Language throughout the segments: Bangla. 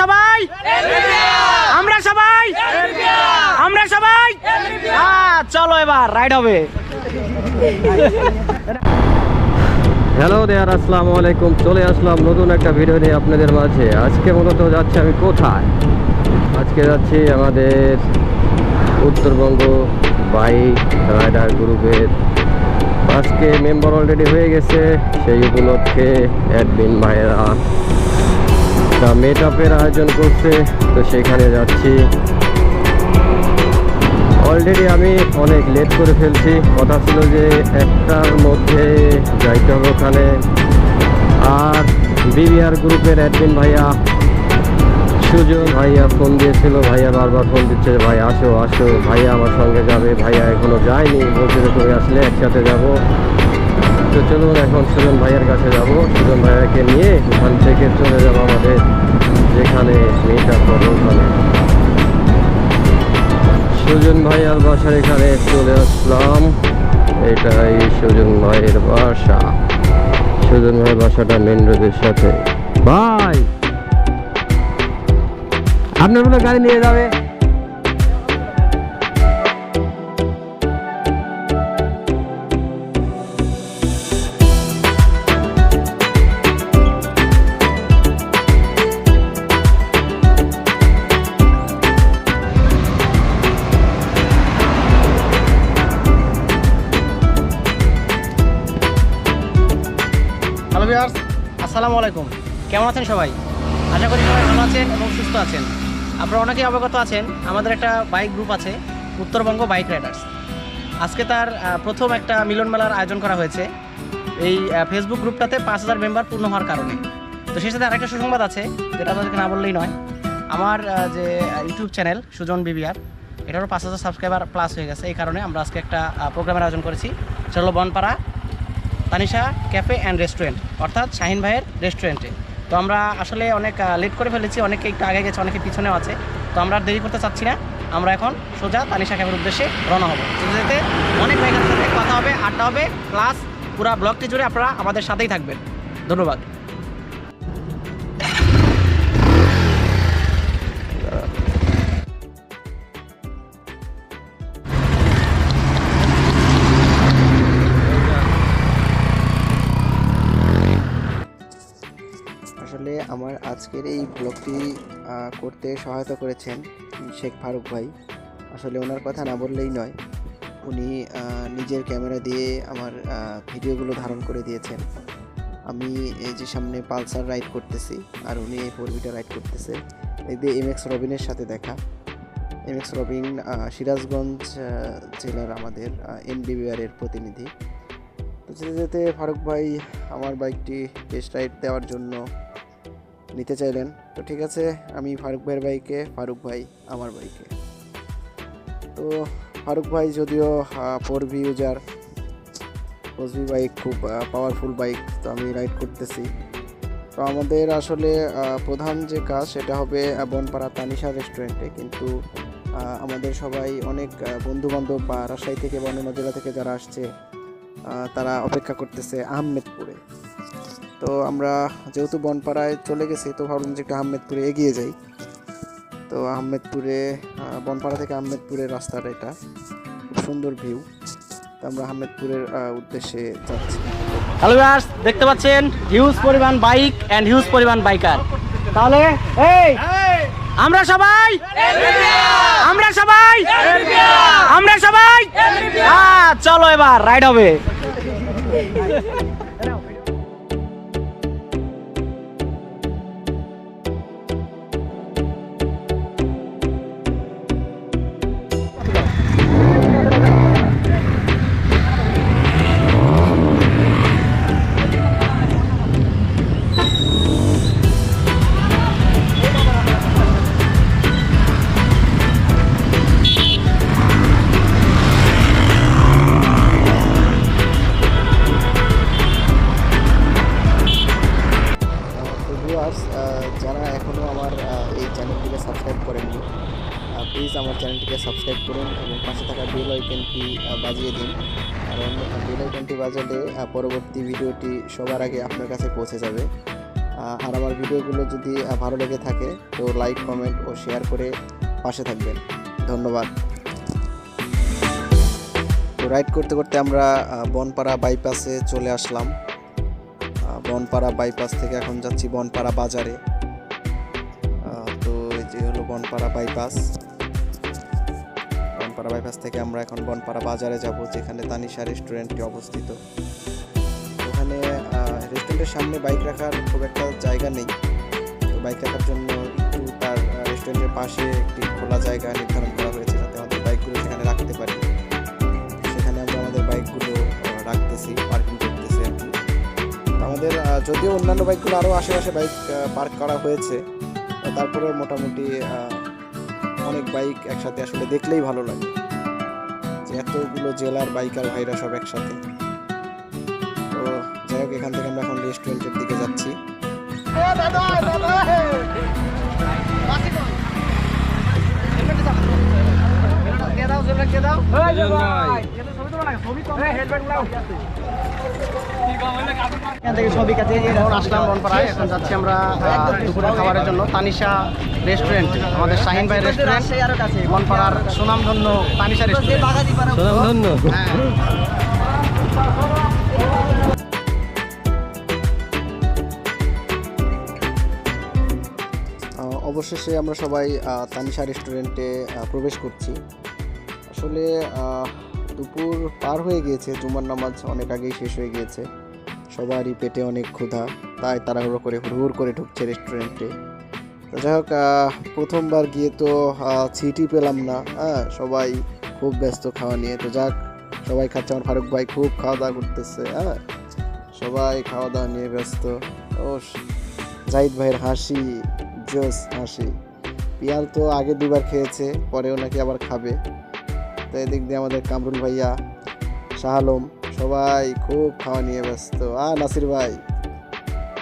সবাই? আমরা সবাই? আমরা সবাই? হ্যাঁ, চলো এবার রাইড হবে। হ্যালো দেয়ার আসসালামু আলাইকুম। চলে আসলাম নতুন একটা ভিডিও নিয়ে আপনাদের মাঝে। আজকে মূলত যাচ্ছি আমি কোথায়? আজকে যাচ্ছি আমাদের উত্তরবঙ্গ বাইক রাইডার গ্রুপের আজকে মেম্বার অলরেডি হয়ে গেছে সেই উপলক্ষে অ্যাডমিন ভাইয়েরা। মেট আপের আয়োজন করছে, তো সেখানে যাচ্ছি। অলরেডি আমি অনেক লেট করে ফেলছি। কথা ছিল যে একটার মধ্যে যাইতে হবে ওখানে। আর বিবিআর গ্রুপের অ্যাডমিন ভাইয়া, সুজন ভাইয়া ফোন দিয়েছিল। ভাইয়া বারবার ফোন দিচ্ছে ভাই, আসো আসো। ভাইয়া আমার সঙ্গে যাবে। ভাইয়া এখনও যায়নি। বলছিল তুমি আসলে একসাথে যাব। তো চলুন, এখন সুজন ভাইয়ের কাছে যাব। সুজন ভাইয়াকে নিয়ে ওখান থেকে চলে যাব আমাদের যেখানে মেয়েটা করে ওখানে সুজন ভাইয়ার বাসার এখানে চলে আসলাম। এটাই সুজন ভাইয়ের বাসা। সুজন ভাইয়ের বাসাটা মেন রোডের সাথে। ভাই! আপনার গাড়ি নিয়ে যাবে? ভিউয়ার্স, আসসালামু আলাইকুম। কেমন আছেন সবাই? আশা করি সবাই ভালো আছেন এবং সুস্থ আছেন। আপনারা অনেকেই অবগত আছেন, আমাদের একটা বাইক গ্রুপ আছে, উত্তরবঙ্গ বাইক রাইডার্স আজকে তার প্রথম একটা মিলন মেলার আয়োজন করা হয়েছে। এই ফেসবুক গ্রুপটাতে পাঁচ হাজার মেম্বার পূর্ণ হওয়ার কারণে। তো সেই সাথে আরেকটা সুসংবাদ আছে, যেটা আপনাদেরকে না বললেই নয়। আমার যে ইউটিউব চ্যানেল সুজন বিবিআর, এটারও পাঁচ হাজার সাবস্ক্রাইবার প্লাস হয়ে গেছে। এই কারণে আমরা আজকে একটা প্রোগ্রামের আয়োজন করেছি। চলো Bonpara Tanisha cafe and restaurant, অর্থাৎ শাহিন ভাইয়ের রেস্টুরেন্টে। তো আমরা আসলে অনেক লেট করে ফেলেছি, অনেকে একটু আগে গেছে, অনেকে পিছনেও আছে। তো আমরা দেরি করতে চাচ্ছি না। আমরা এখন সোজা তানিশা ক্যাফের উদ্দেশ্যে রওনা হব। যেতে যেতে অনেক ভাইয়ের সাথে কথা হবে, আড্ডা হবে প্লাস পুরো ব্লগটি জুড়ে আপনারা আমাদের সাথেই থাকবেন। ধন্যবাদ। আসলে আমার আজকের এই ব্লগটি করতে সহায়তা করেছেন শেখ ফারুক ভাই। আসলে ওনার কথা না বললেই নয়, উনি নিজের ক্যামেরা দিয়ে আমার ভিডিওগুলো ধারণ করে দিয়েছেন। আমি এই যে সামনে পালসার রাইড করতেছি, আর উনি এই ফোর ভিটা রাইড করতেছে। এই দিয়ে এম এক্স রবিনের সাথে দেখা। এম এক্স রবিন সিরাজগঞ্জ জেলার আমাদের এনবিবিআর এর প্রতিনিধি। যেতে যেতে ফারুক ভাই, আমার বাইকটি টেস্ট রাইড দেওয়ার জন্য নিতে চাইলেন। তো ঠিক আছে, আমি ফারুক ভাইয়ের বাইকে ফারুক ভাই আমার বাইকে তো ফারুক ভাই যদিও four V user four bike খুব পাওয়ারফুল বাইক তো আমি রাইড করতেছি। তো আমাদের আসলে প্রধান যে কাজ সেটা হবে বনপাড়া তানিশা রেস্টুরেন্টে কিন্তু আমাদের সবাই অনেক বন্ধু বান্ধব বা রাজশাহী থেকে বা অন্যান্য জেলা থেকে যারা আসছে তারা অপেক্ষা করতেছে আহমেদপুরে। তো আমরা যেহেতু বনপাড়ায় চলে গেছি, তো ভাবলাম যে একটু আহমেদপুরে এগিয়ে যাই। তো আহমেদপুরে বনপাড়া থেকে আহমেদপুরের রাস্তাটা এটা। খুব সুন্দর ভিউ তো আমরা আহমেদপুরের উদ্দেশ্যে যাচ্ছি। হ্যালো ভিউয়ার্স দেখতে পাচ্ছেন? হিউজ পরিমাণ বাইক অ্যান্ড হিউজ পরিমাণ বাইকার তাহলে, এই, আমরা সবাই আমরা সবাই আমরা সবাই চলো এবার রাইড হবে। বাজিয়ে দিন। কারণ বেল আইকনটি বাজালে পরবর্তী ভিডিওটি সবার আগে আপনার কাছে পৌঁছে যাবে। আর আমার ভিডিওগুলো যদি ভালো লেগে থাকে, তো লাইক, কমেন্ট ও শেয়ার করে পাশে থাকবেন। ধন্যবাদ। তো রাইড করতে করতে আমরা বনপাড়া বাইপাসে চলে আসলাম। বনপাড়া বাইপাস থেকে এখন যাচ্ছি বনপাড়া বাজারে। তো এই যে হলো বনপাড়া বাইপাস। বনপাড়া বাইপাস থেকে আমরা এখন বনপাড়া বাজারে যাব, যেখানে তানিশা রেস্টুরেন্টটি অবস্থিত। ওখানে রেস্টুরেন্টের সামনে বাইক রাখার খুব একটা জায়গা নেই। তো বাইক রাখার জন্য একটু তার রেস্টুরেন্টের পাশে একটি খোলা জায়গা নির্ধারণ করা হয়েছে, যাতে আমাদের বাইকগুলো সেখানে রাখতে পারি। সেখানে আমরা আমাদের বাইকগুলো রাখতেছি, পার্কিং করতেছি আর কি। আমাদের যদিও অন্যান্য বাইকগুলো আরও আশেপাশে বাইক পার্ক করা হয়েছে তারপরে মোটামুটি অনেক বাইক একসাথে আসলে দেখলেই ভালো লাগে। যে এতগুলো জেলার বাইকার ভাইরা সব একসাথে। তো যাই হোক এখান থেকে আমরা এখন রেস্টুরেন্টের দিকে যাচ্ছি। এখান থেকে ছবি কাছে এখন আসলাম বনপাড়ায় এখন যাচ্ছি আমরা আহ, দুপুরের খাবারের জন্য। তানিশা রেস্টুরেন্ট আমাদের শাহিন ভাই রেস্টুরেন্ট বনপাড়ার সুনামধন্য তানিশা রেস্টুরেন্ট হ্যাঁ। অবশেষে আমরা সবাই তানিশা রেস্টুরেন্টে প্রবেশ করছি। আসলে দুপুর পার হয়ে গিয়েছে, জুমার নামাজ অনেক আগেই শেষ হয়ে গিয়েছে। সবারই পেটে অনেক ক্ষুধা, তাই তাড়াহুড়ো করে হুড়হুড় করে ঢুকছে রেস্টুরেন্টে যাই হোক প্রথমবার গিয়ে তো ছিটই পেলাম না হ্যাঁ সবাই খুব ব্যস্ত খাওয়া নিয়ে। তো যাক, সবাই খাচ্ছে, আমার ফারুক ভাই খুব খাওয়া দাওয়া করতেছে হ্যাঁ। সবাই খাওয়া দাওয়া নিয়ে ব্যস্ত। ও জাহিদ ভাইয়ের হাসি, জোস হাসি। পিয়াল তো আগে দুবার খেয়েছে, পরেও নাকি আবার খাবে। তো এদিক দিয়ে আমাদের কামরুল ভাইয়া, শাহ আলম, সবাই খুব খাওয়া নিয়ে ব্যস্ত। আ নাসির ভাই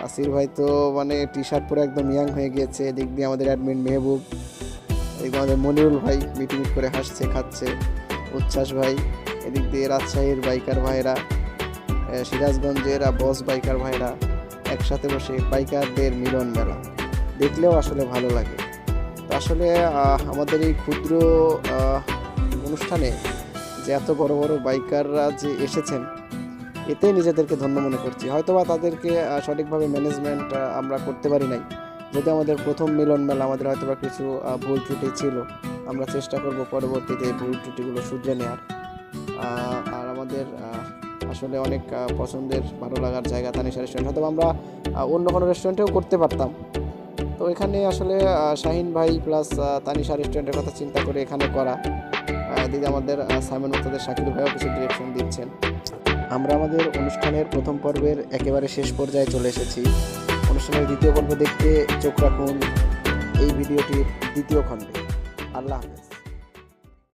নাসির ভাই তো মানে টি শার্ট পরে একদম ইয়াং হয়ে গিয়েছে, এদিক দিয়ে আমাদের অ্যাডমিন মেহবুব, এদিক আমাদের মনিরুল ভাই মিটিং করে হাসছে, খাচ্ছে। উচ্ছ্বাস ভাই, এদিক দিয়ে রাজশাহীর বাইকার ভাইরা সিরাজগঞ্জের বস বাইকার ভাইরা একসাথে বসে বাইকারদের মিলন মেলা। দেখলেও আসলে ভালো লাগে। আসলে আমাদের এই ক্ষুদ্র অনুষ্ঠানে যে এত বড় বড় বাইকাররা যে এসেছেন, এতে নিজেদেরকে ধন্য মনে করছি। হয়তোবা তাদেরকে সঠিকভাবে ম্যানেজমেন্ট আমরা করতে পারি নাই। যদি আমাদের প্রথম মিলন মেলা আমাদের হয়তোবা কিছু ভুল ত্রুটি ছিল, আমরা চেষ্টা করব পরবর্তীতে এই ভুল ত্রুটিগুলো শুধরে নেওয়ার আর আমাদের আসলে অনেক পছন্দের ভালো লাগার জায়গা তানিশা রেস্টুরেন্ট হয়তো আমরা অন্য কোনো রেস্টুরেন্টেও করতে পারতাম। তো এখানে আসলে শাহিন ভাই প্লাস তানিশা রেস্টুরেন্টের কথা চিন্তা করে এখানে করা। এদিকে আমাদের সাইমন মুক্তাদের শাকিল ভাইও কিছু ডিরেকশন দিচ্ছেন। আমরা আমাদের অনুষ্ঠানের প্রথম পর্বের একেবারে শেষ পর্যায়ে চলে এসেছি। অনুষ্ঠানের দ্বিতীয় পর্ব দেখতে চোখ রাখুন এই ভিডিওটির দ্বিতীয় খণ্ডে। আল্লাহ হাফেজ।